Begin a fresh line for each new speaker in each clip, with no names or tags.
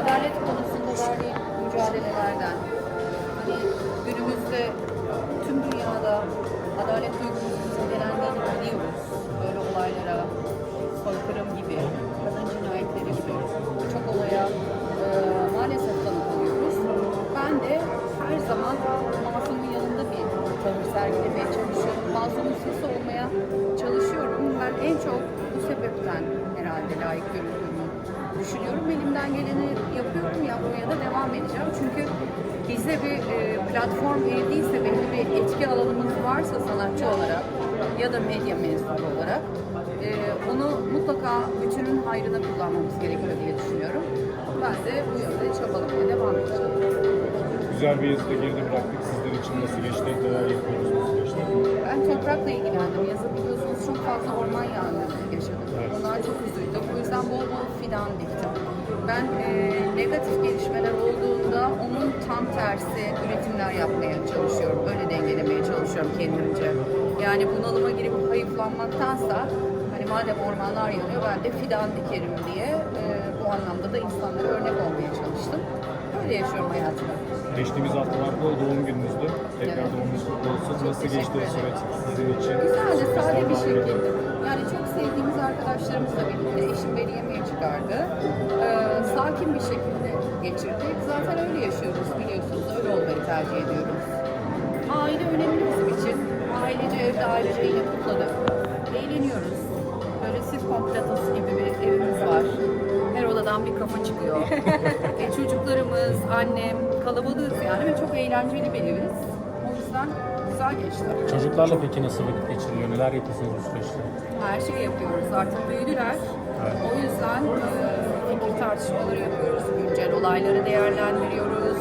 adalet konusunda verdiği mücadelelerden hani günümüzde tüm dünyada adalet duygumuzun gelendiğini biliyoruz. Böyle olaylara, soykırım gibi, kadın cinayetleri gibi birçok olaya e, maalesef tanık oluyoruz. Ben de her zaman masumun yanında bir tavır sergilemeye çalışıyorum. Masumun sesi olmaya çalışıyorum. Ben en çok bu sebepten herhalde layık görüldüğümü düşünüyorum. Elimden geleni yapıyorum, yapmaya da devam edeceğim. Çünkü bize bir e, platform verildiyse, belli bir etki alanımız varsa sanatçı olarak ya da medya mensubu olarak e, onu mutlaka bütünün hayrına kullanmamız gerekiyor diye düşünüyorum. Ben de bu yönde çabalamaya devam edeceğim.
Güzel bir yazı da geride bıraktık. Sizler için nasıl geçti? Neler yapıyoruz bu süreçte?
Ben toprakla ilgilendim. Yazın biliyorsunuz çok fazla orman yangını yaşadık. Onlar çok üzüldü. O yüzden bol bol fidan diktim. Ben e, negatif gelişmeler olduğunda onun tam tersi üretimler yapmaya çalışıyorum. Öyle dengelemeye çalışıyorum kendimce. Yani bunalıma girip hayıflanmaktansa hani madem ormanlar yanıyor ben de fidan dikerim diye e, bu anlamda da insanlara örnek olmaya çalıştım. Öyle yaşıyorum hayatımı.
Geçtiğimiz haftalarda doğum gününüzdü. Tekrar Evet. doğumunuz kutlu olsun. Çok Nasıl geçti o süreç sizin için? Güzeldi, sade bir şekilde.
Çıkardı. Ee, sakin bir şekilde geçirdik. Zaten öyle yaşıyoruz biliyorsunuz. Öyle olmayı tercih ediyoruz. Aile önemli bizim için. Ailece evde ailece yine kutladık. Eğleniyoruz. Böyle sitcom platosu gibi bir evimiz var. Her odadan bir kafa çıkıyor. e, çocuklarımız, annem, kalabalığız yani ve çok eğlenceli bir eviz. O yüzden güzel geçti. Çocuklarla
peki nasıl vakit geçiriliyor? Neler yapıyorsunuz bu süreçte?
Her şeyi yapıyoruz. Artık büyüdüler.
Evet.
O yüzden tartışmaları yapıyoruz. Güncel olayları değerlendiriyoruz.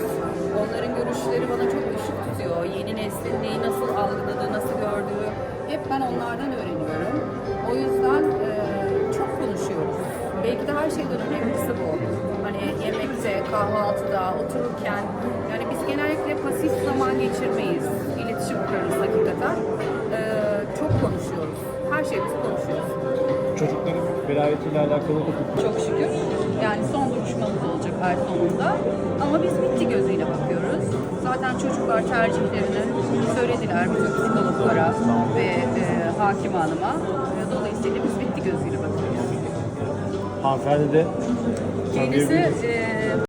Onların görüşleri bana çok ışık tutuyor. Yeni neslin neyi nasıl algıladığı, nasıl gördüğü hep ben onlardan öğreniyorum. O yüzden e, çok konuşuyoruz. Belki de her şeyden önemlisi bu. Hani yemekte, kahvaltıda, otururken yani biz genellikle pasif zaman geçirmeyiz. İletişim kurarız hakikaten. E, çok konuşuyoruz. Her şeyimizi konuşuyoruz.
Çocukların velayetiyle alakalı da Çok
şükür. Yani son duruşmamız olacak ay sonunda. Ama biz bitti gözüyle bakıyoruz. Zaten çocuklar tercihlerini söylediler bütün psikologlara
ve
e, hakim hanıma. Dolayısıyla biz bitti gözüyle bakıyoruz.
hanımefendi de Kendisi e,